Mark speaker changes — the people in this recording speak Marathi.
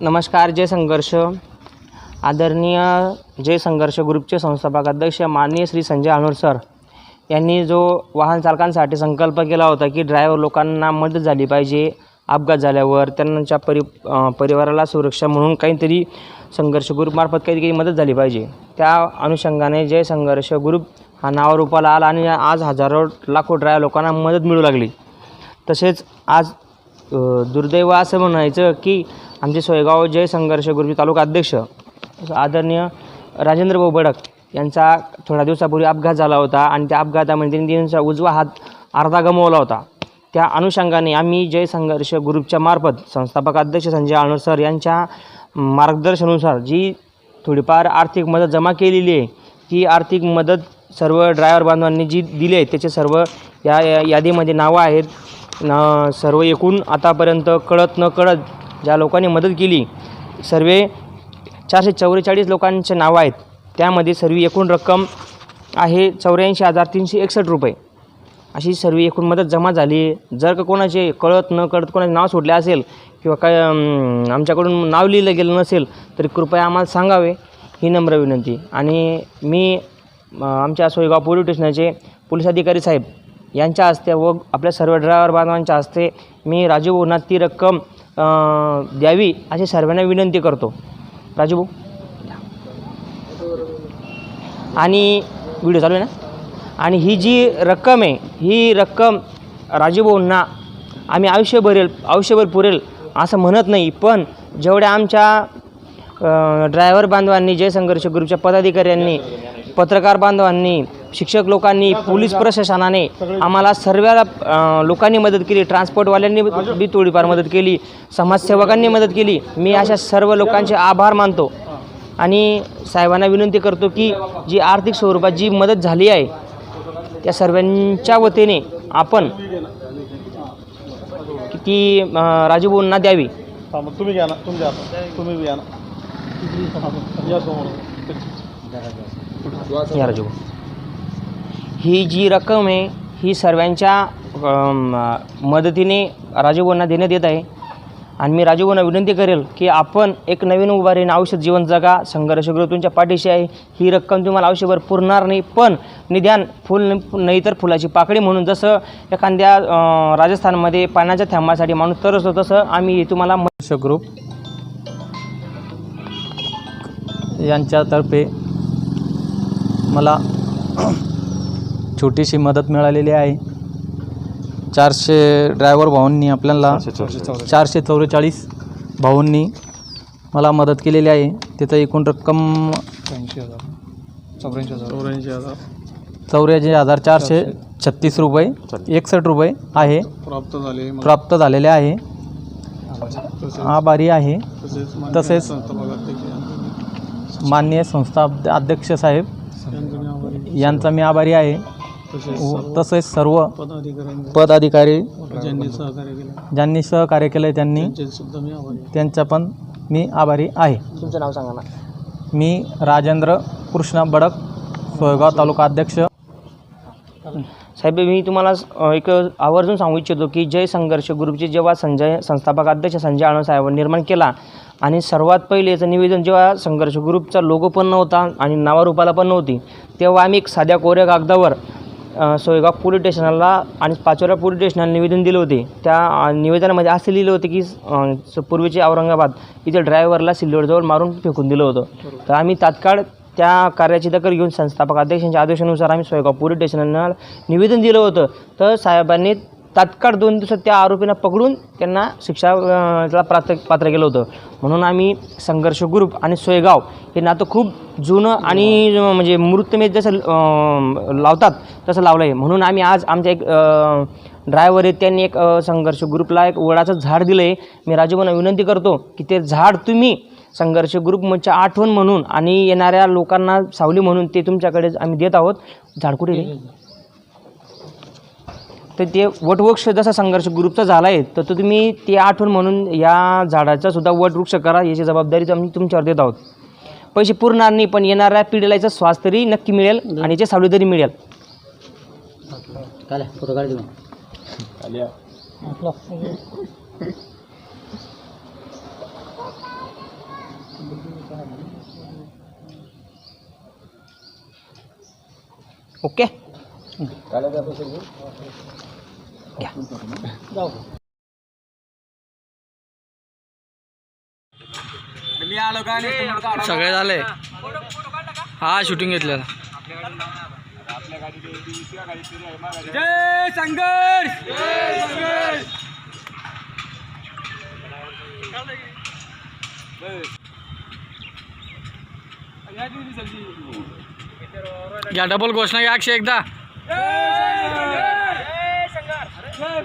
Speaker 1: नमस्कार जय संघर्ष. आदरणीय जय संघर्ष ग्रुपचे संस्थापक अध्यक्ष माननीय श्री संजय अनोर सर यांनी जो वाहन चालकांसाठी संकल्प केला होता की ड्रायव्हर लोकांना मदत झाली पाहिजे अपघात झाल्यावर त्यांच्या परि परिवाराला सुरक्षा म्हणून काहीतरी संघर्ष ग्रुपमार्फत काहीतरी मदत झाली पाहिजे. त्या अनुषंगाने जय संघर्ष ग्रुप हा नावारूपाला आला आणि आज हजारो लाखो ड्रायव्हर लोकांना मदत मिळू लागली. तसेच आज दुर्दैव असं म्हणायचं की आमचे सोयगाव जय संघर्ष गुरुजी तालुका अध्यक्ष आदरणीय राजेंद्र भाऊ बडक यांचा थोड्या दिवसापूर्वी अपघात झाला होता आणि त्या अपघातामध्ये त्यांनी त्यांचा उजवा हात अर्धा गमावला होता. त्या अनुषंगाने आम्ही जय संघर्ष ग्रुपच्या मार्फत संस्थापक अध्यक्ष संजय आळणर सर यांच्या मार्गदर्शनानुसार जी थोडीफार आर्थिक मदत जमा केलेली आहे ती आर्थिक मदत सर्व ड्रायव्हर बांधवांनी जी दिली आहे त्याचे सर्व या- यादीमध्ये नावं आहेत. ना सर्व एकूण आतापर्यंत कळत न कळत ज्या लोकांनी मदत केली सर्व चारशे चौवेचाळीस लोकांचे नावं आहेत. त्यामध्ये सर्व एकूण रक्कम आहे चौऱ्याऐंशी हजार तीनशे एकसष्ट रुपये. अशी सर्व एकूण मदत जमा झाली. जर का कोणाचे कळत न कळत कोणाचे नाव सोडले असेल किंवा काय आमच्याकडून नाव लिहिलं गेलं नसेल तरी कृपया आम्हाला सांगावे. ही नम्र विनंती. आणि मी आमच्या सोयगाव पोलीस स्टेशनाचे पोलीस अधिकारी साहेब यांच्या हस्ते व आपल्या सर्व ड्रायव्हर बांधवांच्या हस्ते मी राजू भाऊंना ती रक्कम द्यावी अशी सर्वांना विनंती करतो. राजू भाऊ आणि व्हिडिओ चालू आहे ना? आणि ही जी रक्कम आहे ही रक्कम राजूभाऊंना आम्ही आयुष्य भरेल आयुष्यभर पुरेल असं म्हणत नाही पण जेवढ्या आमच्या ड्रायव्हर बांधवांनी जय संघर्ष ग्रुपच्या पदाधिकाऱ्यांनी पत्रकार बांधवांनी शिक्षक लोकांनी पोलीस प्रशासनाने आम्हाला सर्व लोकांनी मदत केली ट्रान्सपोर्टवाल्यांनी बी थोडीफार मदत केली समाजसेवकांनी मदत केली. मी अशा सर्व लोकांचे आभार मानतो. आणि साहेबांना विनंती करतो की जी आर्थिक स्वरूपात जी मदत झाली आहे त्या सर्वांच्या वतीने आपण ती राजूभाऊंना द्यावी.
Speaker 2: तुम्ही घ्या ना तुमच्या तुम्ही घ्या ना. या
Speaker 1: ही जी रक्कम आहे ही सर्वांच्या मदतीने राजूभाऊंना देण्यात येत आहे. आणि मी राजूभाऊंना विनंती करेल की आपण एक नवीन उभारीने औषध जीवन जगा संघर्ष गृह तुमच्या पाठीशी आहे. ही रक्कम तुम्हाला आयुष्यभर पुरणार नाही पण निदान फुल नाही तर फुलाची पाकळी म्हणून जसं एखाद्या राजस्थानमध्ये पाण्याच्या थांबासाठी माणूस तरसतो तसं आम्ही तुम्हाला
Speaker 3: ग्रुप यांच्यातर्फे मला छोटीशी मदत मिळालेली आहे. चारशे ड्रायव्हर भाऊंनी आपल्याला चारशे चौवेचाळीस भाऊंनी मला मदत केलेली आहे. तिथं एकूण रक्कम
Speaker 2: चौऱ्याऐंशी हजार.
Speaker 3: चौऱ्याऐंशी हजार. चारशे छत्तीस रुपये एकसष्ट रुपये आहे.
Speaker 2: प्राप्त झाले
Speaker 3: प्राप्त झालेले आहे. आभारी आहे.
Speaker 2: तसेच माननीय
Speaker 3: संस्था अध्यक्ष साहेब
Speaker 2: यांचे मी आभारी
Speaker 3: आहे. व तसेच सर्व पदाधिकारी
Speaker 2: ज्यांनी सहकार्य केले.
Speaker 3: ज्यांनी सहकार्य केलं आहे त्यांनी
Speaker 2: त्यांचे सुद्धा मी आभारी आहे.
Speaker 3: त्यांचा पण मी आभारी आहे.
Speaker 1: तुमचं नाव सांगा ना.
Speaker 3: मी राजेंद्र कृष्णा बडक सोयगाव तालुका अध्यक्ष.
Speaker 1: साहेब मी तुम्हाला अ, एक आवर्जून सांगू इच्छितो की जय संघर्ष ग्रुपचे जेव्हा संजय संस्थापक अध्यक्ष संजय आळंद साहेबांनी निर्माण केला आणि सर्वात पहिले याचं निवेदन जेव्हा संघर्ष ग्रुपचा लोगो पण नव्हता आणि नावारूपाला पण नव्हती तेव्हा आम्ही एक साध्या कोऱ्या कागदावर सोयगाव पोलीस स्टेशनला आणि पाचोरा पोलीस स्टेशनला निवेदन दिले होते. त्या निवेदनामध्ये असे लिहिलं होतं की स- पूर्वीचे औरंगाबाद इथे ड्रायव्हरला सिल्लोडजवळ मारून फेकून दिलं होतं. तर आम्ही तात्काळ त्या कार्याची दखल घेऊन संस्थापक अध्यक्षांच्या आदेशानुसार आम्ही सोयगाव पोलीस स्टेशनला निवेदन दिलं होतं. तर साहेबांनी तात्काळ दोन दिवसात त्या आरोपींना पकडून त्यांना शिक्षा अं, पात्र पात्र केलं होतं. म्हणून आम्ही संघर्ष ग्रुप आणि सोयगाव हे नातं खूप जुनं आणि म्हणजे मूर्तमेध जसं लावतात तसं लावलं आहे म्हणून आम्ही आज आमच्या एक ड्रायव्हर आहे त्यांनी एक संघर्ष ग्रुपला एक वडाचं झाड दिलं आहे मी राजूभाऊंना विनंती करतो की ते झाड तुम्ही संघर्ष ग्रुप म्हणजे आठवण म्हणून आणि येणाऱ्या लोकांना सावली म्हणून ते तुमच्याकडे आम्ही देत आहोत. झाड कुठे तर ते वटवृक्ष जसा संघर्ष ग्रुपचा झाला आहे तर तो तुम्ही ते आठवण म्हणून या झाडाचा सुद्धा वटवृक्ष करा याची जबाबदारी आम्ही तुमच्यावर देत आहोत. पैसे पुरणार नाही पण येणाऱ्या पिढीला याचा श्वास तरी नक्की मिळेल आणि याची सावली तरी मिळेल ओके.
Speaker 3: सगळे झाले. हा शूटिंग घेतलेला.
Speaker 4: जय संघर्ष!
Speaker 3: घ्या डबल घोषणा घ्या अक्षय एकदा.
Speaker 4: जय संघर्ष जय